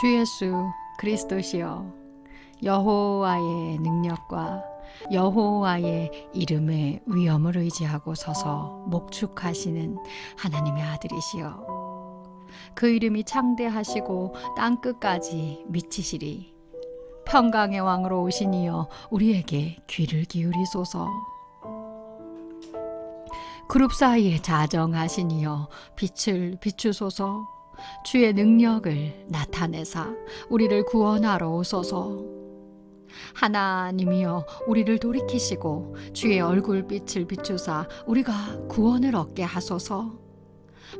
주 예수 그리스도시여 여호와의 능력과 여호와의 이름의 위엄을 의지하고 서서 목축하시는 하나님의 아들이시여. 그 이름이 창대하시고 땅 끝까지 미치시리. 평강의 왕으로 오신 이여 우리에게 귀를 기울이소서. 그룹 사이에 자정하신 이여 빛을 비추소서 주의 능력을 나타내사 우리를 구원하러 오소서. 하나님이여 우리를 돌이키시고 주의 얼굴빛을 비추사 우리가 구원을 얻게 하소서.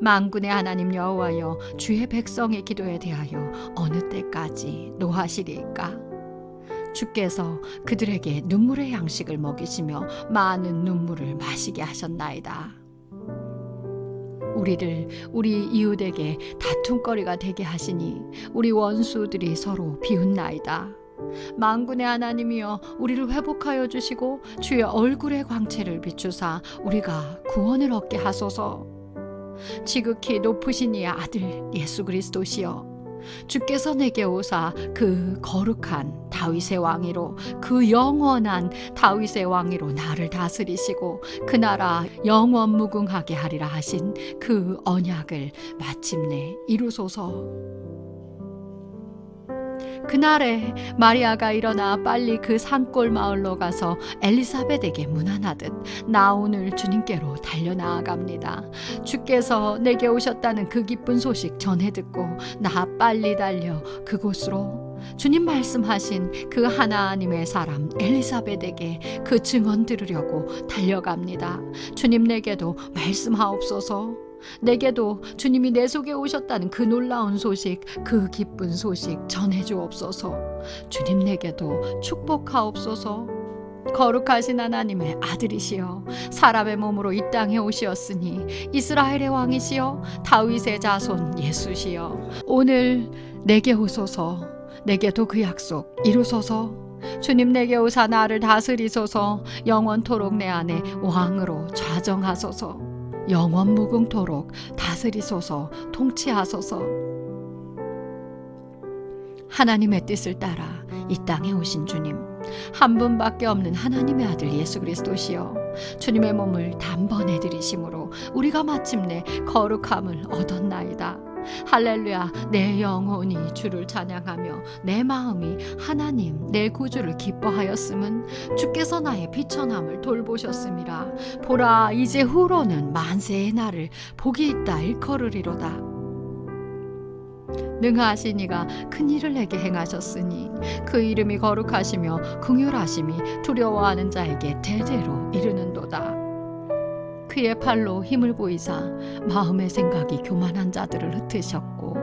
만군의 하나님 여호와여 주의 백성의 기도에 대하여 어느 때까지 노하시리까? 주께서 그들에게 눈물의 양식을 먹이시며 많은 눈물을 마시게 하셨나이다. 우리를 우리 이웃에게 다툼거리가 되게 하시니 우리 원수들이 서로 비웃나이다. 만군의 하나님이여 우리를 회복하여 주시고 주의 얼굴의 광채를 비추사 우리가 구원을 얻게 하소서. 지극히 높으신 이의 아들 예수 그리스도시여 주께서 내게 오사 그 거룩한 다윗의 왕위로 그 영원한 다윗의 왕위로 나를 다스리시고 그 나라 영원 무궁하게 하리라 하신 그 언약을 마침내 이루소서. 그날에 마리아가 일어나 빨리 그 산골 마을로 가서 엘리사벳에게 문안하듯 나 오늘 주님께로 달려 나아갑니다. 주께서 내게 오셨다는 그 기쁜 소식 전해 듣고 나 빨리 달려 그곳으로 주님 말씀하신 그 하나님의 사람 엘리사벳에게 그 증언 들으려고 달려갑니다. 주님 내게도 말씀하옵소서. 내게도 주님이 내 속에 오셨다는 그 놀라운 소식, 그 기쁜 소식 전해 주옵소서. 주님 내게도 축복하옵소서. 거룩하신 하나님의 아들이시여 사람의 몸으로 이 땅에 오시었으니 이스라엘의 왕이시여 다윗의 자손 예수시여 오늘 내게 오소서 내게도 그 약속 이루소서 주님 내게 오사 나를 다스리소서 영원토록 내 안에 왕으로 좌정하소서 영원 무궁토록 다스리소서 통치하소서. 하나님의 뜻을 따라 이 땅에 오신 주님 한 분밖에 없는 하나님의 아들 예수 그리스도시여 주님의 몸을 단번에 들이심으로 우리가 마침내 거룩함을 얻었나이다 할렐루야. 내 영혼이 주를 찬양하며 내 마음이 하나님 내 구주를 기뻐하였음은 주께서 나의 비천함을 돌보셨음이라. 보라 이제 후로는 만세의 날을 복이 있다 일컬으리로다. 능하신 이가 큰 일을 내게 행하셨으니 그 이름이 거룩하시며 긍휼하심이 두려워하는 자에게 대대로 이르는도다. 그의 팔로 힘을 보이사 마음의 생각이 교만한 자들을 흩으셨고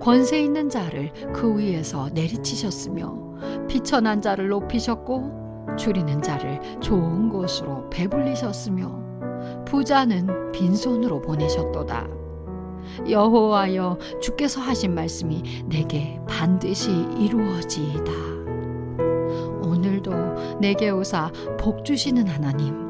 권세 있는 자를 그 위에서 내리치셨으며 비천한 자를 높이셨고 줄이는 자를 좋은 곳으로 배불리셨으며 부자는 빈손으로 보내셨도다. 여호와여 주께서 하신 말씀이 내게 반드시 이루어지이다. 오늘도 내게 오사 복 주시는 하나님